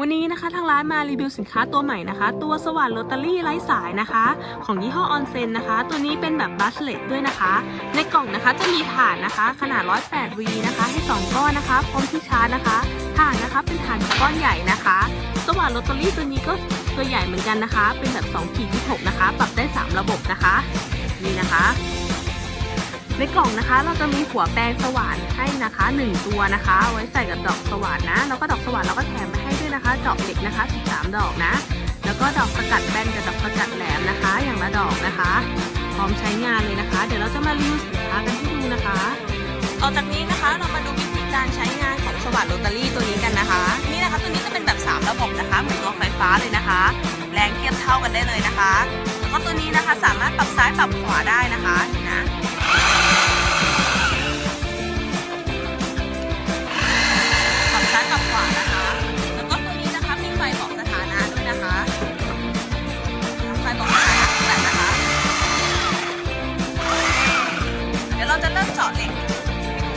วันนี้นะคะทางร้านมารีวิวสินค้าตัวใหม่นะคะ ตัวสว่านโรตารี่ไร้สายนะคะ ของยี่ห้อออนเซนนะคะ ตัวนี้เป็นแบบบัสเลตด้วยนะคะ ในกล่องนะคะจะมีถ่านนะคะ ขนาด 108วีนะคะ ให้ 2 ก้อนนะคะพร้อมที่ชาร์จนะคะถ่านนะคะเป็นถ่านก้อนใหญ่นะคะ สว่านโรตารี่ตัวนี้ก็ตัวใหญ่เหมือนกันนะคะ เป็นแบบ2ขีดที่6นะคะ ปรับได้ 3 ระบบนะคะ นี่นะคะ ในกล่องนะคะ เราจะมีหัวแปรงสว่านให้นะคะ1ตัวนะคะ ไว้ใส่กับดอกสว่านนะแล้วก็ดอกสว่านเราก็แถมมาให้ด้วยนะคะดอกเหล็กนะคะ 13 ดอกนะ แล้วก็ดอกสกัดแบนกับดอกสกัดแหลมนะคะ อย่างละดอกนะคะ พร้อมใช้งานเลยนะคะ เดี๋ยวเราจะมารีวิวสินค้ากันให้ดูนะคะต่อจากนี้นะคะเรามาดูวิธีการใช้งานของสว่านโรตารี่ตัวนี้กันนะคะ นี่นะคะตัวนี้จะเป็นแบบ 3 ระบบนะคะเหมือนตัวไฟฟ้าเลยนะคะ แรงเทียบเท่ากันได้เลยนะคะ แล้วก็ตัวนี้นะคะสามารถปรับซ้ายปรับขวาได้นะคะ เราจะเริ่มเจาะเหล็กให้ดู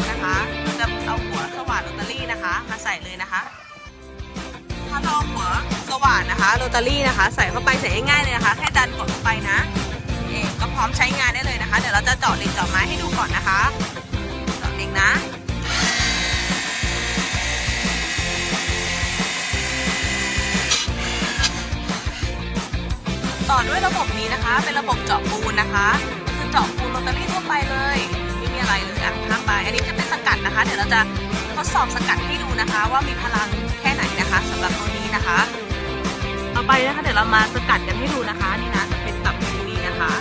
นะคะจะเอาหัวสว่านโรตารี่นะคะ มาใส่เลยนะคะถ้าเราเอาหัวสว่านนะคะโรตารี่นะคะ ใส่เข้าไปใส่ง่ายๆเลยนะคะแค่ดันกดเข้าไปนะเองก็พร้อมใช้งานได้เลยนะคะ เดี๋ยวเราจะเจาะเหล็กเจาะไม้ให้ดูก่อนนะคะเจาะเหล็กนะต่อด้วยระบบนี้นะคะ เป็นระบบเจาะปูนนะคะ คือเจาะปูนโรตารี่ทั่วไปเลย จะทดสอบสกัดให้ดูนะคะ ว่ามีพลังแค่ไหนนะคะสำหรับตัวนี้นะคะ ต่อไปนะคะเดี๋ยวเรามาสกัดกันให้ดูนะคะนี่นะจะเป็นตับตรงนี้นะคะ